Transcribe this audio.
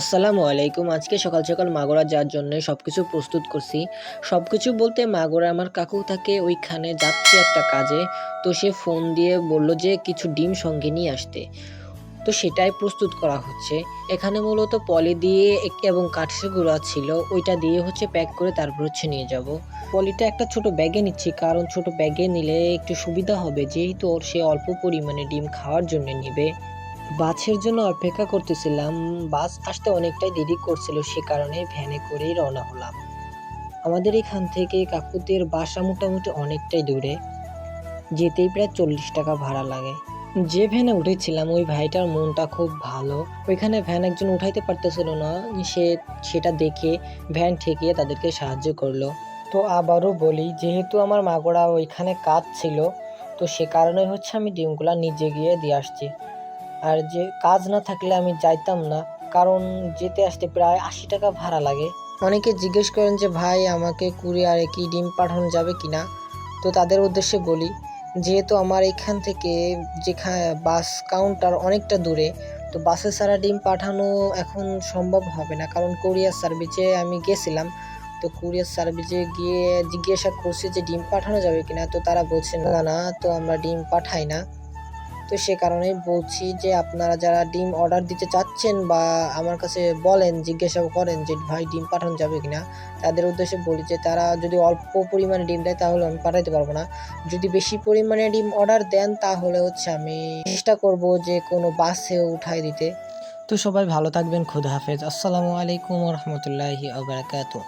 আসসালামু আলাইকুম। আজকে সকাল সকাল মাগুরা যাওয়ার জন্য সব কিছু প্রস্তুত করছি। সব কিছু বলতে মাগুরা আমার কাকু থাকে, ওইখানে যাচ্ছে একটা কাজে। তো সে ফোন দিয়ে বলল যে কিছু ডিম সঙ্গে নিয়ে আসতে। তো সেটাই প্রস্তুত করা হচ্ছে। এখানে মূলত পলি দিয়ে এবং কাঠের গুঁড়া ছিল। ওইটা দিয়ে হচ্ছে প্যাক করে তারপর হচ্ছে নিয়ে যাব। পলিটা একটা ছোট ব্যাগে নিচ্ছি, কারণ ছোট ব্যাগে নিলে একটু সুবিধা হবে। যেহেতু সে অল্প পরিমাণে ডিম খাওয়ার জন্য নেবে। বাসের জন্য অপেক্ষা করতেছিলাম। বাস আসতে অনেকটাই দেরি করছিল, সে কারণে ভ্যানে করেই রওনা হলাম। আমাদের এখান থেকে কাকুদের বাসা মোটামুটি অনেকটাই দূরে। যেতেই প্রায় চল্লিশ টাকা ভাড়া লাগে। যে ভ্যানে উঠেছিলাম, ওই ভাইটার মনটা খুব ভালো। ওইখানে ভ্যান একজন উঠাইতে পারতেছিল না। সে সেটা দেখে ভ্যান ঠেকিয়ে তাদেরকে সাহায্য করল। তো আবারও বলি, যেহেতু আমার মাগোড়া ওইখানে কাজ ছিল, তো সে কারণে হচ্ছে আমি ডিমগুলা নিজে গিয়ে দিয়ে আসছি। আর যে কাজ না থাকলে আমি যাইতাম না, কারণ যেতে আসতে প্রায় আশি টাকা ভাড়া লাগে। অনেকে জিজ্ঞেস করেন যে, ভাই, আমাকে কুরিয়ারে কি ডিম পাঠানো যাবে কি না? তো তাদের উদ্দেশ্যে বলি, যেহেতু আমার এখান থেকে যেখানে বাস কাউন্টার অনেকটা দূরে, তো বাসে ছাড়া ডিম পাঠানো এখন সম্ভব হবে না, কারণ কোরিয়ার সার্ভিসে আমি গেছিলাম। তো কুরিয়ার সার্ভিসে গিয়ে জিজ্ঞাসা করছি যে, ডিম পাঠানো যাবে কিনা তো তারা বলছে, না না, তো আমরা ডিম পাঠাই না। তো সে কারণেই বলছি যে আপনারা যারা ডিম অর্ডার দিতে চাচ্ছেন বা আমার কাছে বলেন জিজ্ঞাসা করেন যে ভাই ডিম পাঠানো যাবে কিনা, তাদের উদ্দেশ্যে বলি যে তারা যদি অল্প পরিমাণে ডিম দেয় তাহলে আমি পাঠাতে পারব না। যদি বেশি পরিমাণে ডিম অর্ডার দেন তাহলে হচ্ছে আমি চেষ্টা করব যে কোনো বাসে উঠাই দিতে। তো সবাই ভালো থাকবেন, খুদা হাফেজ। আসসালামু আলাইকুম রহমতুল্লাহি আবরাকাতু